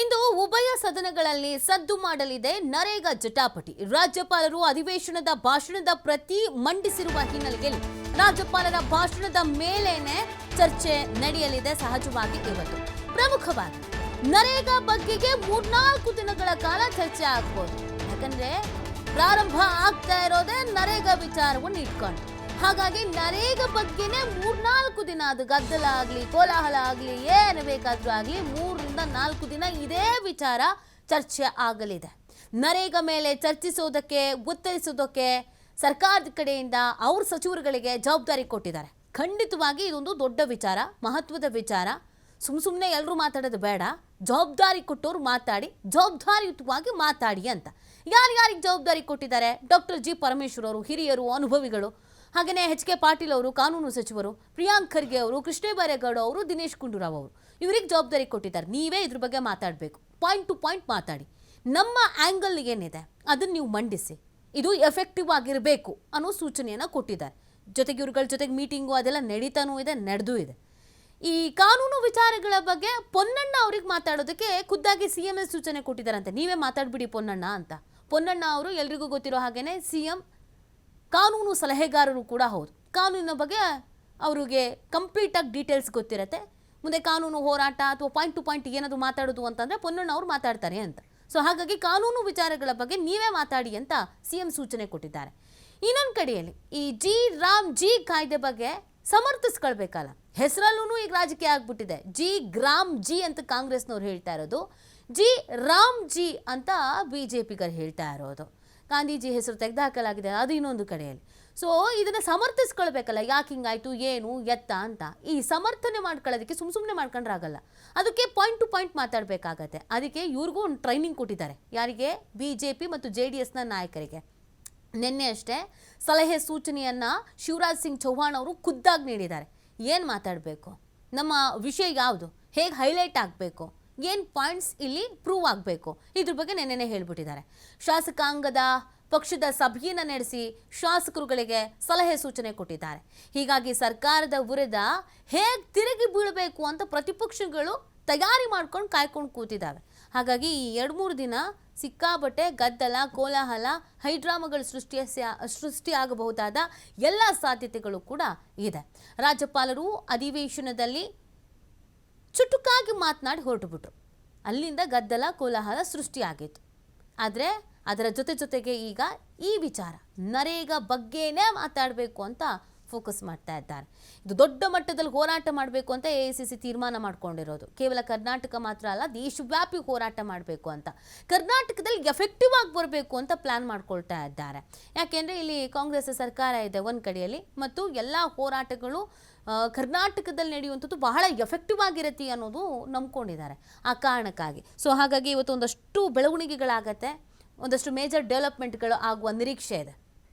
ಇಂದು ಉಭಯ ಸದನಗಳಲ್ಲಿ ಸದ್ದು ಮಾಡಲಿದೆ ನರೇಗಾ ಜಟಾಪಟಿ. ರಾಜ್ಯಪಾಲರು ಅಧಿವೇಶನದ ಭಾಷಣದ ಪ್ರತಿ ಮಂಡಿಸಿರುವ ಹಿನ್ನೆಲೆಯಲ್ಲಿ ರಾಜ್ಯಪಾಲರ ಭಾಷಣದ ಮೇಲೇನೆ ಚರ್ಚೆ ನಡೆಯಲಿದೆ ಸಹಜವಾಗಿ ಇವತ್ತು. ಪ್ರಮುಖವಾಗಿ ನರೇಗಾ ಬಗ್ಗೆಗೆ ಮೂರ್ನಾಲ್ಕು ದಿನಗಳ ಕಾಲ ಚರ್ಚೆ ಆಗ್ಬೋದು. ಯಾಕಂದ್ರೆ ಪ್ರಾರಂಭ ಆಗ್ತಾ ಇರೋದೇ ನರೇಗಾ ವಿಚಾರವನ್ನು ಇಟ್ಕೊಂಡು. ಹಾಗಾಗಿ ನರೇಗಾ ಬಗ್ಗೆನೇ ಮೂರ್ನಾಲ್ಕು ದಿನ ಅದು ಗದ್ದಲ ಆಗಲಿ, ಕೋಲಾಹಲ ಆಗಲಿ, ಏನು ಬೇಕಾದ್ರೂ ಆಗಲಿ ಮೂರರಿಂದ ನಾಲ್ಕು ದಿನ ಇದೇ ವಿಚಾರ ಚರ್ಚೆ ಆಗಲಿದೆ. ನರೇಗಾ ಮೇಲೆ ಚರ್ಚಿಸೋದಕ್ಕೆ ಉತ್ತರಿಸೋದಕ್ಕೆ ಸರ್ಕಾರದ ಕಡೆಯಿಂದ ಅವ್ರ ಸಚಿವರುಗಳಿಗೆ ಜವಾಬ್ದಾರಿ ಕೊಟ್ಟಿದ್ದಾರೆ. ಖಂಡಿತವಾಗಿ ಇದೊಂದು ದೊಡ್ಡ ವಿಚಾರ, ಮಹತ್ವದ ವಿಚಾರ. ಸುಮ್ ಸುಮ್ಮನೆ ಎಲ್ಲರೂ ಮಾತಾಡೋದು ಬೇಡ. ಜವಾಬ್ದಾರಿ ಕೊಟ್ಟವ್ರು ಮಾತಾಡಿ, ಜವಾಬ್ದಾರಿಯುತವಾಗಿ ಮಾತಾಡಿ ಅಂತ. ಯಾರ್ಯಾರಿಗೆ ಜವಾಬ್ದಾರಿ ಕೊಟ್ಟಿದ್ದಾರೆ? ಡಾಕ್ಟರ್ ಜಿ ಪರಮೇಶ್ವರ್ ಅವರು, ಹಿರಿಯರು, ಅನುಭವಿಗಳು. ಹಾಗೆಯೇ ಎಚ್ ಕೆ ಪಾಟೀಲ್ ಅವರು, ಕಾನೂನು ಸಚಿವರು, ಪ್ರಿಯಾಂಕ್ ಖರ್ಗೆ ಅವರು ಕೃಷ್ಣ ಬೈರೇಗೌಡ ಅವರು, ದಿನೇಶ್ ಗುಂಡೂರಾವ್ ಅವರು. ಇವರಿಗೆ ಜವಾಬ್ದಾರಿ ಕೊಟ್ಟಿದ್ದಾರೆ. ನೀವೇ ಇದ್ರ ಬಗ್ಗೆ ಮಾತಾಡಬೇಕು. ಪಾಯಿಂಟ್ ಟು ಪಾಯಿಂಟ್ ಮಾತಾಡಿ. ನಮ್ಮ ಆ್ಯಂಗಲ್ ಏನಿದೆ? ಅದನ್ನು ನೀವು ಮಂಡಿಸಿ. ಇದು ಎಫೆಕ್ಟಿವ್ ಆಗಿರಬೇಕು ಅನ್ನೋ ಸೂಚನೆಯನ್ನು ಕೊಟ್ಟಿದ್ದಾರೆ. ಜೊತೆಗೆ ಇವ್ರುಗಳ ಜೊತೆಗೆ ಮೀಟಿಂಗು ಅದೆಲ್ಲ ನಡೀತಾನೂ ಇದೆ, ನಡೆದೂ ಇದೆ. ಈ ಕಾನೂನು ವಿಚಾರಗಳ ಬಗ್ಗೆ ಪೊನ್ನಣ್ಣ ಅವ್ರಿಗೆ ಮಾತಾಡೋದಕ್ಕೆ ಖುದ್ದಾಗಿ ಸಿ ಎಂ ಸೂಚನೆ ಕೊಟ್ಟಿದ್ದಾರಂತೆ. ನೀವೇ ಮಾತಾಡ್ಬಿಡಿ ಪೊನ್ನಣ್ಣ ಅಂತ. ಪೊನ್ನಣ್ಣ ಅವರು ಎಲ್ರಿಗೂ ಗೊತ್ತಿರೋ ಹಾಗೇನೆ ಸಿ ಎಂ ಕಾನೂನು ಸಲಹೆಗಾರರು ಕೂಡ ಹೌದು. ಕಾನೂನಿನ ಬಗ್ಗೆ ಅವರಿಗೆ ಕಂಪ್ಲೀಟಾಗಿ ಡೀಟೇಲ್ಸ್ ಗೊತ್ತಿರತ್ತೆ. ಮುಂದೆ ಕಾನೂನು ಹೋರಾಟ ಅಥವಾ ಪಾಯಿಂಟ್ ಟು ಪಾಯಿಂಟ್ ಏನಾದರೂ ಮಾತಾಡೋದು ಅಂತಂದರೆ ಪೊನ್ನಣ್ಣ ಅವರು ಮಾತಾಡ್ತಾರೆ ಅಂತ. ಸೊ ಹಾಗಾಗಿ ಕಾನೂನು ವಿಚಾರಗಳ ಬಗ್ಗೆ ನೀವೇ ಮಾತಾಡಿ ಅಂತ ಸಿ ಎಂ ಸೂಚನೆ ಕೊಟ್ಟಿದ್ದಾರೆ. ಇನ್ನೊಂದು ಕಡೆಯಲ್ಲಿ ಈ ಜಿ ರಾಮ್ ಜಿ ಕಾಯ್ದೆ ಬಗ್ಗೆ ಸಮರ್ಥಿಸ್ಕೊಳ್ಬೇಕಲ್ಲ. ಹೆಸರಲ್ಲೂ ಈಗ ರಾಜಕೀಯ ಆಗ್ಬಿಟ್ಟಿದೆ. ಜಿ ಗ್ರಾಮ್ ಜಿ ಅಂತ ಕಾಂಗ್ರೆಸ್ನವ್ರು ಹೇಳ್ತಾ ಇರೋದು. ಜಿ ರಾಮ್ ಜಿ ಅಂತ ಬಿ ಜೆ ಪಿಗರು ಹೇಳ್ತಾ ಇರೋದು. ಗಾಂಧೀಜಿ ಹೆಸರು ತೆಗೆದುಹಾಕಲಾಗಿದೆ ಅದು ಇನ್ನೊಂದು ಕಡೆಯಲ್ಲಿ. ಸೊ ಇದನ್ನು ಸಮರ್ಥಿಸ್ಕೊಳ್ಬೇಕಲ್ಲ, ಯಾಕೆ ಹಿಂಗಾಯಿತು, ಏನು, ಎತ್ತ ಅಂತ. ಈ ಸಮರ್ಥನೆ ಮಾಡ್ಕೊಳ್ಳೋದಕ್ಕೆ ಸುಮ್ಮ ಸುಮ್ಮನೆ ಮಾಡ್ಕೊಂಡ್ರಾಗಲ್ಲ. ಅದಕ್ಕೆ ಪಾಯಿಂಟ್ ಟು ಪಾಯಿಂಟ್ ಮಾತಾಡಬೇಕಾಗತ್ತೆ. ಅದಕ್ಕೆ ಇವ್ರಿಗೂ ಒಂದು ಟ್ರೈನಿಂಗ್ ಕೊಟ್ಟಿದ್ದಾರೆ. ಯಾರಿಗೆ? ಬಿ ಜೆ ಪಿ ಮತ್ತು ಜೆ ಡಿ ಎಸ್ನ ನಾಯಕರಿಗೆ. ನಿನ್ನೆ ಅಷ್ಟೇ ಸಲಹೆ ಸೂಚನೆಯನ್ನು ಶಿವರಾಜ್ ಸಿಂಗ್ ಚೌಹಾಣ್ ಅವರು ಖುದ್ದಾಗಿ ನೀಡಿದ್ದಾರೆ. ಏನು ಮಾತಾಡಬೇಕು? ನಮ್ಮ ವಿಷಯ ಯಾವುದು? ಹೇಗೆ ಹೈಲೈಟ್ ಆಗಬೇಕು? ಏನು ಪಾಯಿಂಟ್ಸ್ ಇಲ್ಲಿ ಪ್ರೂವ್ ಆಗಬೇಕು? ಇದ್ರ ಬಗ್ಗೆ ನೆನ್ನೆನೇ ಹೇಳ್ಬಿಟ್ಟಿದ್ದಾರೆ. ಶಾಸಕಾಂಗದ ಪಕ್ಷದ ಸಭೆಯನ್ನು ನಡೆಸಿ ಶಾಸಕರುಗಳಿಗೆ ಸಲಹೆ ಸೂಚನೆ ಕೊಟ್ಟಿದ್ದಾರೆ. ಹೀಗಾಗಿ ಸರ್ಕಾರದ ವಿರುದ್ಧ ಹೇಗೆ ತಿರುಗಿ ಬೀಳಬೇಕು ಅಂತ ಪ್ರತಿಪಕ್ಷಗಳು ತಯಾರಿ ಮಾಡ್ಕೊಂಡು ಕಾಯ್ಕೊಂಡು ಕೂತಿದ್ದಾವೆ. ಹಾಗಾಗಿ ಈ ಎರಡು ಮೂರು ದಿನ ಸಿಕ್ಕಾಬಟ್ಟೆ ಗದ್ದಲ, ಕೋಲಾಹಲ, ಹೈಡ್ರಾಮಾಗಳು ಸೃಷ್ಟಿಯ ಸೃಷ್ಟಿಯಾಗಬಹುದಾದ ಎಲ್ಲ ಸಾಧ್ಯತೆಗಳು ಕೂಡ ಇದೆ. ರಾಜ್ಯಪಾಲರು ಅಧಿವೇಶನದಲ್ಲಿ ಚುಟುಕಾಗಿ ಮಾತನಾಡಿ ಹೊರಟುಬಿಟ್ರು. ಅಲ್ಲಿಂದ ಗದ್ದಲ, ಕೋಲಾಹಲ ಸೃಷ್ಟಿಯಾಗಿತ್ತು. ಆದರೆ ಅದರ ಜೊತೆ ಜೊತೆಗೆ ಈಗ ಈ ವಿಚಾರ, ನರೇಗಾ ಬಗ್ಗೆನೇ ಮಾತಾಡಬೇಕು ಅಂತ ಫೋಕಸ್ ಮಾಡ್ತಾ ಇದ್ದಾರೆ. ಇದು ದೊಡ್ಡ ಮಟ್ಟದಲ್ಲಿ ಹೋರಾಟ ಮಾಡಬೇಕು ಅಂತ ಎ ತೀರ್ಮಾನ ಮಾಡ್ಕೊಂಡಿರೋದು. ಕೇವಲ ಕರ್ನಾಟಕ ಮಾತ್ರ ಅಲ್ಲ, ದೇಶವ್ಯಾಪಿ ಹೋರಾಟ ಮಾಡಬೇಕು ಅಂತ. ಕರ್ನಾಟಕದಲ್ಲಿ ಎಫೆಕ್ಟಿವ್ ಆಗಿ ಬರಬೇಕು ಅಂತ ಪ್ಲಾನ್ ಮಾಡ್ಕೊಳ್ತಾ ಇದ್ದಾರೆ. ಯಾಕೆಂದರೆ ಇಲ್ಲಿ ಕಾಂಗ್ರೆಸ್ ಸರ್ಕಾರ ಇದೆ ಒಂದು ಕಡೆಯಲ್ಲಿ, ಮತ್ತು ಎಲ್ಲ ಹೋರಾಟಗಳು ಕರ್ನಾಟಕದಲ್ಲಿ ನಡೆಯುವಂಥದ್ದು ಬಹಳ ಎಫೆಕ್ಟಿವ್ ಆಗಿರುತ್ತೆ ಅನ್ನೋದು ನಂಬ್ಕೊಂಡಿದ್ದಾರೆ. ಆ ಕಾರಣಕ್ಕಾಗಿ. ಸೊ ಹಾಗಾಗಿ ಇವತ್ತು ಒಂದಷ್ಟು ಬೆಳವಣಿಗೆಗಳಾಗತ್ತೆ, ಒಂದಷ್ಟು ಮೇಜರ್ ಡೆವಲಪ್ಮೆಂಟ್ಗಳು ಆಗುವ ನಿರೀಕ್ಷೆ ಇದೆ.